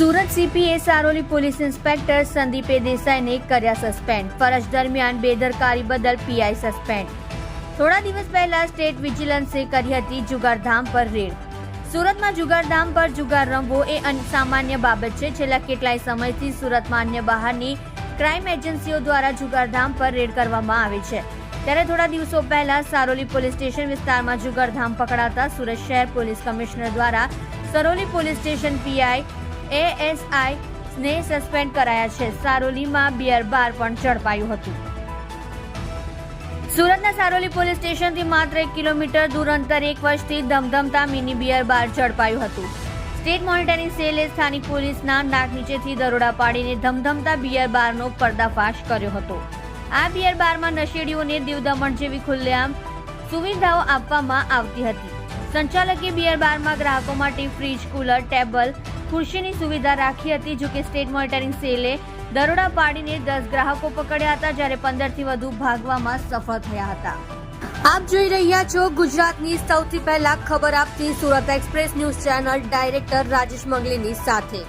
Surat CPA Saroli police inspector સંદીપે દેસાઈને કર્યા સસ્પેન્ડ. ફરજ દરમિયાન બેદરકારી બદલ પીઆઈ સસ્પેન્ડ. થોડા દિવસ પહેલા સ્ટેટ વિજિલન્સે કરી હતી જુગારધામ પર રેડ. સુરતમાં જુગારધામ પર જુગાર રમવો એ અન- સામાન્ય બાબત છે. છેલ્લા કેટલાય સમયથી સુરતમાં અન્ય બહારની ક્રાઇમ એજન્સીઓ દ્વારા જુગારધામ પર રેડ કરવામાં આવે છે. ત્યારે થોડા દિવસો પહેલા સારોલી પોલીસ સ્ટેશન વિસ્તારમાં જુગારધામ પકડાતા સુરત શહેર પોલીસ કમિશનર દ્વારા Saroli police station PI ASI ને સસ્પેન્ડ કરાયા છે. સારોલીમાં બિયર બાર પણ ઝડપાયું હતું. સુરતના સારોલી પોલીસ સ્ટેશનથી માત્ર એક કિલોમીટર દૂર અંતર એક વર્ષથી ધમધમતા મિની બિયર બાર ઝડપાયું હતું. સ્ટેટ મોનિટરિંગ સેલે સ્થાનિક પોલીસના નાક નીચેથી દરોડા પાડીને ધમધમતા બિયર બારનો પર્દાફાશ કર્યો હતો. આ બિયર બારમાં નશેડીઓને દીવ દમણ જેવી ખુલ્લેઆમ સુવિધાઓ આપવામાં આવતી હતી. સંચાલકે બિયર બારમાં ગ્રાહકો માટે ફ્રીજ કુલર ટેબલ ખુરશીની સુવિધા રાખી હતી, જો કે સ્ટેટ મોનિટરિંગ સેલે દરોડા પાડીને દસ ગ્રાહકો પકડ્યા હતા, જ્યારે પંદરથી વધુ ભાગવામાં સફળ થયા હતા. આપ જોઈ રહ્યા છો ગુજરાતની સૌથી પહેલા ખબર આપતી Surat express news channel director Rajesh મંગલીની સાથે.